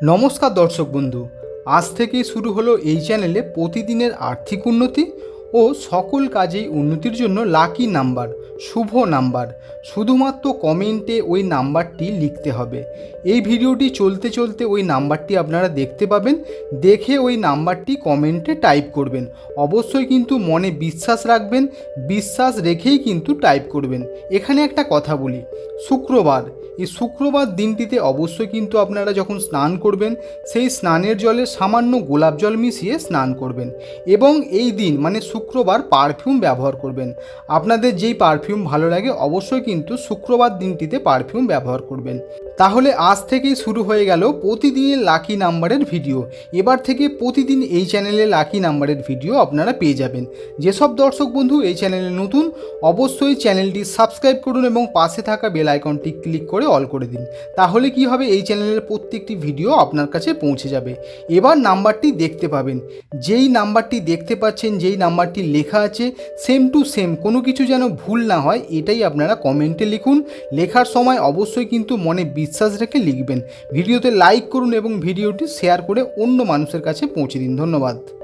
নমস্কার দর্শক বন্ধু, আজ থেকেই শুরু হলো এই চ্যানেলে প্রতিদিনের আর্থিক উন্নতি ও সকল কাজেই উন্নতির জন্য লাকি নাম্বার শুভ নাম্বার শুধুমাত্র কমেন্টে ওই নাম্বারটি লিখতে হবে। এই ভিডিওটি চলতে চলতে ওই নাম্বারটি আপনারা দেখতে পাবেন, দেখে ওই নাম্বারটি কমেন্টে টাইপ করবেন। অবশ্যই কিন্তু মনে বিশ্বাস রাখবেন, বিশ্বাস রেখেই কিন্তু টাইপ করবেন। এখানে একটা কথা বলি, শুক্রবার এই শুক্রবার দিনটিতে অবশ্যই কিন্তু আপনারা যখন স্নান করবেন, সেই স্নানের জলে সামান্য গোলাপ জল মিশিয়ে স্নান করবেন এবং এই দিন মানে শুক্রবার পারফিউম ব্যবহার করবেন। আপনাদের যেই পারফিউম ভালো লাগে, অবশ্যই কিন্তু শুক্রবার দিনটিতে পারফিউম ব্যবহার করবেন। তাহলে আজ থেকেই শুরু হয়ে গেল প্রতিদিনের লাকি নাম্বারের ভিডিও এবার থেকে প্রতিদিন এই চ্যানেলে লাকি নাম্বারের ভিডিও আপনারা পেয়ে যাবেন। যেসব দর্শক বন্ধু এই চ্যানেলে নতুন, অবশ্যই চ্যানেলটি সাবস্ক্রাইব করুন এবং পাশে থাকা বেল আইকনটি ক্লিক করে অল করে দিন। তাহলে কি হবে? এই চ্যানেলের প্রত্যেকটি ভিডিও আপনার কাছে পৌঁছে যাবে। এবার নাম্বারটি দেখতে পাবেন। যেই নাম্বারটি দেখতে পাচ্ছেন, যেই নাম্বারটি লেখা আছে সেম টু সেম কোনো কিছু যেন ভুল না হয়, এটাই আপনারা কমেন্টে লিখুন। লেখার সময় অবশ্যই কিন্তু মনে বিশ্বাস রেখে লিখবেন। ভিডিওতে লাইক করুন এবং ভিডিওটি শেয়ার করে অন্য মানুষের কাছে পৌঁছে দিন। ধন্যবাদ।